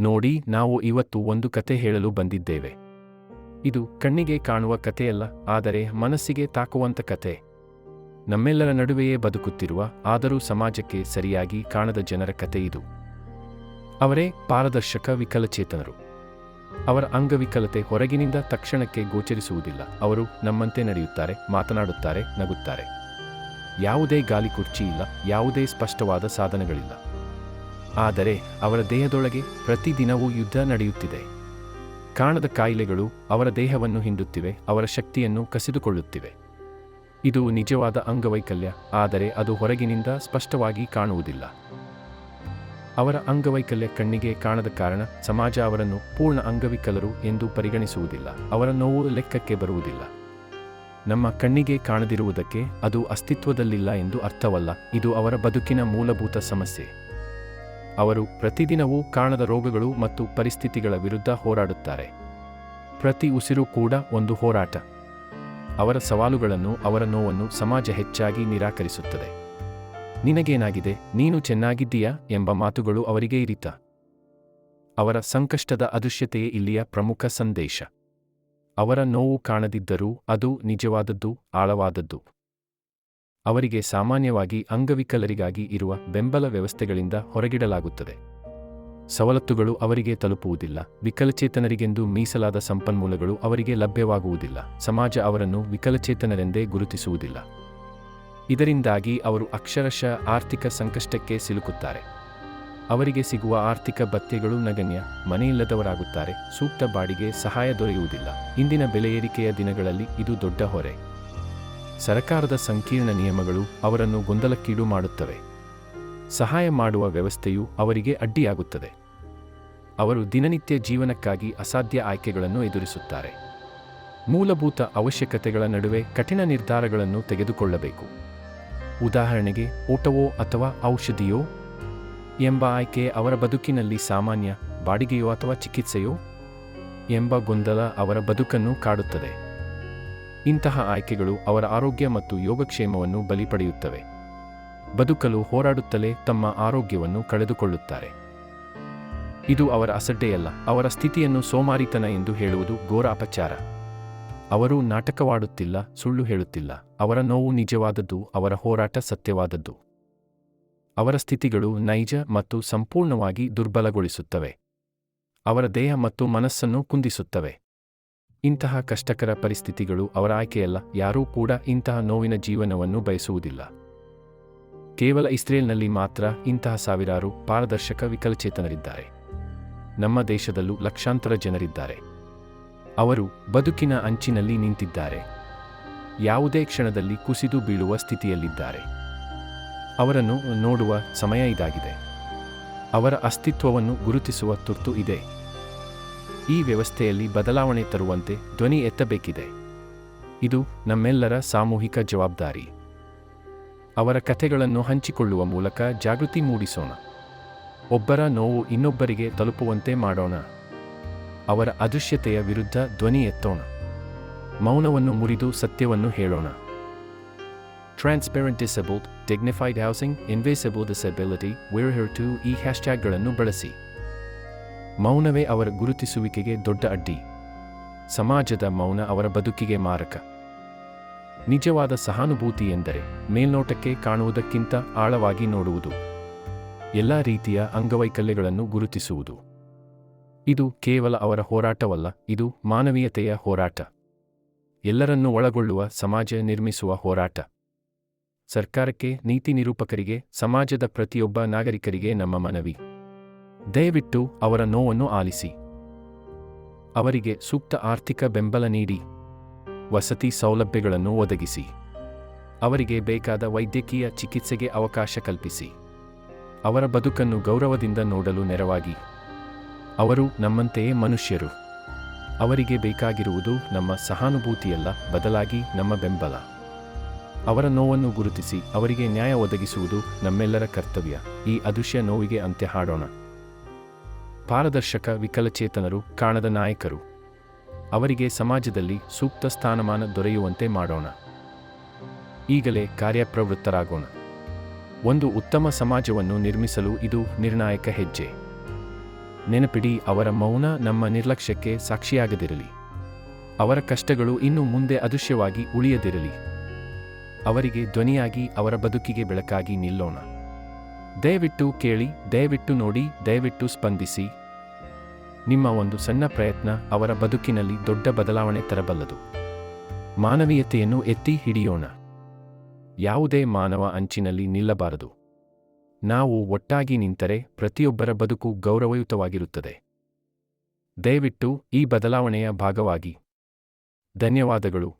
ನೋಡಿ ನಾವು ಇವತ್ತು ಒಂದು ಕತೆ ಹೇಳಲು ಬಂದಿದ್ದೇವೆ. ಇದು ಕಣ್ಣಿಗೆ ಕಾಣುವ ಕಥೆಯಲ್ಲ, ಆದರೆ ಮನಸ್ಸಿಗೆ ತಾಕುವಂತ ಕತೆ ನಮ್ಮೆಲ್ಲರ ನಡುವೆಯೇ ಬದುಕುತ್ತಿರುವ, ಆದರೂ ಸಮಾಜಕ್ಕೆ ಸರಿಯಾಗಿ ಕಾಣದ ಜನರ ಕತೆ ಇದು. ಅವರೇ ಪಾರದರ್ಶಕ ವಿಕಲಚೇತನರು. ಅವರ ಅಂಗವಿಕಲತೆ ಹೊರಗಿನಿಂದ ತಕ್ಷಣಕ್ಕೆ ಗೋಚರಿಸುವುದಿಲ್ಲ. ಅವರು ನಮ್ಮಂತೆ ನಡೆಯುತ್ತಾರೆ, ಮಾತನಾಡುತ್ತಾರೆ, ನಗುತ್ತಾರೆ. ಯಾವುದೇ ಗಾಲಿ ಕುರ್ಚಿ ಇಲ್ಲ, ಯಾವುದೇ ಸ್ಪಷ್ಟವಾದ ಸಾಧನಗಳಿಲ್ಲ. ಆದರೆ ಅವರ ದೇಹದೊಳಗೆ ಪ್ರತಿದಿನವೂ ಯುದ್ಧ ನಡೆಯುತ್ತಿದೆ. ಕಾಣದ ಕಾಯಿಲೆಗಳು ಅವರ ದೇಹವನ್ನು ಹಿಂಡುತ್ತಿವೆ, ಅವರ ಶಕ್ತಿಯನ್ನು ಕಸಿದುಕೊಳ್ಳುತ್ತಿವೆ. ಇದು ನಿಜವಾದ ಅಂಗವೈಕಲ್ಯ, ಆದರೆ ಅದು ಹೊರಗಿನಿಂದ ಸ್ಪಷ್ಟವಾಗಿ ಕಾಣುವುದಿಲ್ಲ. ಅವರ ಅಂಗವೈಕಲ್ಯ ಕಣ್ಣಿಗೆ ಕಾಣದ ಕಾರಣ ಸಮಾಜ ಅವರನ್ನು ಪೂರ್ಣ ಅಂಗವಿಕಲರು ಎಂದು ಪರಿಗಣಿಸುವುದಿಲ್ಲ, ಅವರ ನೋವು ಲೆಕ್ಕಕ್ಕೆ ಬರುವುದಿಲ್ಲ. ನಮ್ಮ ಕಣ್ಣಿಗೆ ಕಾಣದಿರುವುದಕ್ಕೆ ಅದು ಅಸ್ತಿತ್ವದಲ್ಲಿಲ್ಲ ಎಂದು ಅರ್ಥವಲ್ಲ, ಇದು ಅವರ ಬದುಕಿನ ಮೂಲಭೂತ ಸಮಸ್ಯೆ. ಅವರು ಪ್ರತಿದಿನವೂ ಕಾಣದ ರೋಗಗಳು ಮತ್ತು ಪರಿಸ್ಥಿತಿಗಳ ವಿರುದ್ಧ ಹೋರಾಡುತ್ತಾರೆ. ಪ್ರತಿ ಉಸಿರು ಕೂಡ ಒಂದು ಹೋರಾಟ. ಅವರ ಸವಾಲುಗಳನ್ನು ಅವರ ನೋವನ್ನು ಸಮಾಜ ಹೆಚ್ಚಾಗಿ ನಿರಾಕರಿಸುತ್ತದೆ. ನಿನಗೇನಾಗಿದೆ? ನೀನು ಚೆನ್ನಾಗಿದ್ದೀಯಾ? ಎಂಬ ಮಾತುಗಳು ಅವರಿಗೆ ಇರಿತ. ಅವರ ಸಂಕಷ್ಟದ ಅದೃಶ್ಯತೆಯೇ ಇಲ್ಲಿಯ ಪ್ರಮುಖ ಸಂದೇಶ. ಅವರ ನೋವು ಕಾಣದಿದ್ದರೂ ಅದು ನಿಜವಾದದ್ದು, ಆಳವಾದದ್ದು. ಅವರಿಗೆ ಸಾಮಾನ್ಯವಾಗಿ ಅಂಗವಿಕಲರಿಗಾಗಿ ಇರುವ ಬೆಂಬಲ ವ್ಯವಸ್ಥೆಗಳಿಂದ ಹೊರಗಿಡಲಾಗುತ್ತದೆ. ಸವಲತ್ತುಗಳು ಅವರಿಗೆ ತಲುಪುವುದಿಲ್ಲ, ವಿಕಲಚೇತನರಿಗೆಂದು ಮೀಸಲಾದ ಸಂಪನ್ಮೂಲಗಳು ಅವರಿಗೆ ಲಭ್ಯವಾಗುವುದಿಲ್ಲ, ಸಮಾಜ ಅವರನ್ನು ವಿಕಲಚೇತನರೆಂದೇ ಗುರುತಿಸುವುದಿಲ್ಲ. ಇದರಿಂದಾಗಿ ಅವರು ಅಕ್ಷರಶಃ ಆರ್ಥಿಕ ಸಂಕಷ್ಟಕ್ಕೆ ಸಿಲುಕುತ್ತಾರೆ. ಅವರಿಗೆ ಸಿಗುವ ಆರ್ಥಿಕ ಭತ್ಯೆಗಳು ನಗಣ್ಯ, ಮನೆಯಿಲ್ಲದವರಾಗುತ್ತಾರೆ, ಸೂಕ್ತ ಬಾಡಿಗೆ ಸಹಾಯ ದೊರೆಯುವುದಿಲ್ಲ. ಇಂದಿನ ಬೆಲೆ ಏರಿಕೆಯ ದಿನಗಳಲ್ಲಿ ಇದು ದೊಡ್ಡ ಹೊರೆ. ಸರಕಾರದ ಸಂಕೀರ್ಣ ನಿಯಮಗಳು ಅವರನ್ನು ಗೊಂದಲಕ್ಕೀಡು ಮಾಡುತ್ತವೆ. ಸಹಾಯ ಮಾಡುವ ವ್ಯವಸ್ಥೆಯು ಅವರಿಗೆ ಅಡ್ಡಿಯಾಗುತ್ತದೆ. ಅವರು ದಿನನಿತ್ಯ ಜೀವನಕ್ಕಾಗಿ ಅಸಾಧ್ಯ ಆಯ್ಕೆಗಳನ್ನು ಎದುರಿಸುತ್ತಾರೆ. ಮೂಲಭೂತ ಅವಶ್ಯಕತೆಗಳ ನಡುವೆ ಕಠಿಣ ನಿರ್ಧಾರಗಳನ್ನು ತೆಗೆದುಕೊಳ್ಳಬೇಕು. ಉದಾಹರಣೆಗೆ, ಊಟವೋ ಅಥವಾ ಔಷಧಿಯೋ ಎಂಬ ಆಯ್ಕೆ ಅವರ ಬದುಕಿನಲ್ಲಿ ಸಾಮಾನ್ಯ, ಬಾಡಿಗೆಯೋ ಅಥವಾ ಚಿಕಿತ್ಸೆಯೋ ಎಂಬ ಗೊಂದಲ ಅವರ ಬದುಕನ್ನು ಕಾಡುತ್ತದೆ. ಇಂತಹ ಆಯ್ಕೆಗಳು ಅವರ ಆರೋಗ್ಯ ಮತ್ತು ಯೋಗಕ್ಷೇಮವನ್ನು ಬಲಿ ಪಡೆಯುತ್ತವೆ ಬದುಕಲು ಹೋರಾಡುತ್ತಲೇ ತಮ್ಮ ಆರೋಗ್ಯವನ್ನು ಕಳೆದುಕೊಳ್ಳುತ್ತಾರೆ. ಇದು ಅವರ ಅಸಡ್ಡೆಯಲ್ಲ, ಅವರ ಸ್ಥಿತಿಯನ್ನು ಸೋಮಾರಿತನ ಎಂದು ಹೇಳುವುದು ಘೋರ ಅಪಚಾರ ಅವರು ನಾಟಕವಾಡುತ್ತಿಲ್ಲ, ಸುಳ್ಳು ಹೇಳುತ್ತಿಲ್ಲ, ಅವರ ನೋವು ನಿಜವಾದದ್ದು, ಅವರ ಹೋರಾಟ ಸತ್ಯವಾದದ್ದು. ಅವರ ಸ್ಥಿತಿಗಳು ನೈಜ ಮತ್ತು ಸಂಪೂರ್ಣವಾಗಿ ದುರ್ಬಲಗೊಳಿಸುತ್ತವೆ. ಅವರ ದೇಹ ಮತ್ತು ಮನಸ್ಸನ್ನು ಕುಂದಿಸುತ್ತವೆ. ಇಂತಹ ಕಷ್ಟಕರ ಪರಿಸ್ಥಿತಿಗಳು ಅವರ ಆಯ್ಕೆಯಲ್ಲ, ಯಾರೂ ಕೂಡ ಇಂತಹ ನೋವಿನ ಜೀವನವನ್ನು ಬಯಸುವುದಿಲ್ಲ. ಕೇವಲ ಇಸ್ರೇಲ್ನಲ್ಲಿ ಮಾತ್ರ ಇಂತಹ ಸಾವಿರಾರು ಪಾರದರ್ಶಕ ವಿಕಲಚೇತನರಿದ್ದಾರೆ. ನಮ್ಮ ದೇಶದಲ್ಲೂ ಲಕ್ಷಾಂತರ ಜನರಿದ್ದಾರೆ. ಅವರು ಬದುಕಿನ ಅಂಚಿನಲ್ಲಿ ನಿಂತಿದ್ದಾರೆ. ಯಾವುದೇ ಕ್ಷಣದಲ್ಲಿ ಕುಸಿದು ಬೀಳುವ ಸ್ಥಿತಿಯಲ್ಲಿದ್ದಾರೆ. ಅವರನ್ನು ನೋಡುವ ಸಮಯ ಇದಾಗಿದೆ. ಅವರ ಅಸ್ತಿತ್ವವನ್ನು ಗುರುತಿಸುವ ತುರ್ತು ಇದೆ. ಈ ವ್ಯವಸ್ಥೆಯಲ್ಲಿ ಬದಲಾವಣೆ ತರುವಂತೆ ಧ್ವನಿ ಎತ್ತಬೇಕಿದೆ. ಇದು ನಮ್ಮೆಲ್ಲರ ಸಾಮೂಹಿಕ ಜವಾಬ್ದಾರಿ. ಅವರ ಕಥೆಗಳನ್ನು ಹಂಚಿಕೊಳ್ಳುವ ಮೂಲಕ ಜಾಗೃತಿ ಮೂಡಿಸೋಣ. ಒಬ್ಬರ ನೋವು ಇನ್ನೊಬ್ಬರಿಗೆ ತಲುಪುವಂತೆ ಮಾಡೋಣ. ಅವರ ಅದೃಶ್ಯತೆಯ ವಿರುದ್ಧ ಧ್ವನಿ ಎತ್ತೋಣ. ಮೌನವನ್ನು ಮುರಿದು ಸತ್ಯವನ್ನು ಹೇಳೋಣ. Transparent disabled dignified housing invisible disability we're here to ಈ ಹ್ಯಾಶ್ಟ್ಯಾಗ್ಗಳನ್ನು ಬಳಸಿ. ಮೌನವೇ ಅವರ ಗುರುತಿಸುವಿಕೆಗೆ ದೊಡ್ಡ ಅಡ್ಡಿ. ಸಮಾಜದ ಮೌನ ಅವರ ಬದುಕಿಗೆ ಮಾರಕ. ನಿಜವಾದ ಸಹಾನುಭೂತಿ ಎಂದರೆ ಮೇಲ್ನೋಟಕ್ಕೆ ಕಾಣುವುದಕ್ಕಿಂತ ಆಳವಾಗಿ ನೋಡುವುದು. ಎಲ್ಲ ರೀತಿಯ ಅಂಗವೈಕಲ್ಯಗಳನ್ನು ಗುರುತಿಸುವುದು. ಇದು ಕೇವಲ ಅವರ ಹೋರಾಟವಲ್ಲ, ಇದು ಮಾನವೀಯತೆಯ ಹೋರಾಟ. ಎಲ್ಲರನ್ನೂ ಒಳಗೊಳ್ಳುವ ಸಮಾಜ ನಿರ್ಮಿಸುವ ಹೋರಾಟ. ಸರ್ಕಾರಕ್ಕೆ ನೀತಿ ನಿರೂಪಕರಿಗೆ, ಸಮಾಜದ ಪ್ರತಿಯೊಬ್ಬ ನಾಗರಿಕರಿಗೆ ನಮ್ಮ ಮನವಿ. ದಯವಿಟ್ಟು ಅವರ ನೋವನ್ನು ಆಲಿಸಿ. ಅವರಿಗೆ ಸೂಕ್ತ ಆರ್ಥಿಕ ಬೆಂಬಲ ನೀಡಿ. ವಸತಿ ಸೌಲಭ್ಯಗಳನ್ನು ಒದಗಿಸಿ. ಅವರಿಗೆ ಬೇಕಾದ ವೈದ್ಯಕೀಯ ಚಿಕಿತ್ಸೆಗೆ ಅವಕಾಶ ಕಲ್ಪಿಸಿ. ಅವರ ಬದುಕನ್ನು ಗೌರವದಿಂದ ನೋಡಲು ನೆರವಾಗಿ. ಅವರು ನಮ್ಮಂತೆಯೇ ಮನುಷ್ಯರು. ಅವರಿಗೆ ಬೇಕಾಗಿರುವುದು ನಮ್ಮ ಸಹಾನುಭೂತಿಯಲ್ಲ, ಬದಲಾಗಿ ನಮ್ಮ ಬೆಂಬಲ. ಅವರ ನೋವನ್ನು ಗುರುತಿಸಿ ಅವರಿಗೆ ನ್ಯಾಯ ಒದಗಿಸುವುದು ನಮ್ಮೆಲ್ಲರ ಕರ್ತವ್ಯ. ಈ ಅದೃಶ್ಯ ನೋವಿಗೆ ಅಂತ್ಯ ಹಾಡೋಣ. ಪಾರದರ್ಶಕ ವಿಕಲಚೇತನರು, ಕಾಣದ ನಾಯಕರು. ಅವರಿಗೆ ಸಮಾಜದಲ್ಲಿ ಸೂಕ್ತ ಸ್ಥಾನಮಾನ ದೊರೆಯುವಂತೆ ಮಾಡೋಣ. ಈಗಲೇ ಕಾರ್ಯಪ್ರವೃತ್ತರಾಗೋಣ. ಒಂದು ಉತ್ತಮ ಸಮಾಜವನ್ನು ನಿರ್ಮಿಸಲು ಇದು ನಿರ್ಣಾಯಕ ಹೆಜ್ಜೆ. ನೆನಪಿಡಿ, ಅವರ ಮೌನ ನಮ್ಮ ನಿರ್ಲಕ್ಷ್ಯಕ್ಕೆ ಸಾಕ್ಷಿಯಾಗದಿರಲಿ. ಅವರ ಕಷ್ಟಗಳು ಇನ್ನು ಮುಂದೆ ಅದೃಶ್ಯವಾಗಿ ಉಳಿಯದಿರಲಿ. ಅವರಿಗೆ ಧ್ವನಿಯಾಗಿ ಅವರ ಬದುಕಿಗೆ ಬೆಳಕಾಗಿ ನಿಲ್ಲೋಣ. ದಯವಿಟ್ಟು ಕೇಳಿ, ದಯವಿಟ್ಟು ನೋಡಿ, ದಯವಿಟ್ಟು ಸ್ಪಂದಿಸಿ. ನಿಮ್ಮ ಒಂದು ಸಣ್ಣ ಪ್ರಯತ್ನ ಅವರ ಬದುಕಿನಲ್ಲಿ ದೊಡ್ಡ ಬದಲಾವಣೆ ತರಬಲ್ಲದು. ಮಾನವೀಯತೆಯನ್ನು ಎತ್ತಿ ಹಿಡಿಯೋಣ. ಯಾವುದೇ ಮಾನವ ಅಂಚಿನಲ್ಲಿ ನಿಲ್ಲಬಾರದು. ನಾವು ಒಟ್ಟಾಗಿ ನಿಂತರೆ ಪ್ರತಿಯೊಬ್ಬರ ಬದುಕು ಗೌರವಯುತವಾಗಿರುತ್ತದೆ. ದಯವಿಟ್ಟು ಈ ಬದಲಾವಣೆಯ ಭಾಗವಾಗಿ. ಧನ್ಯವಾದಗಳು.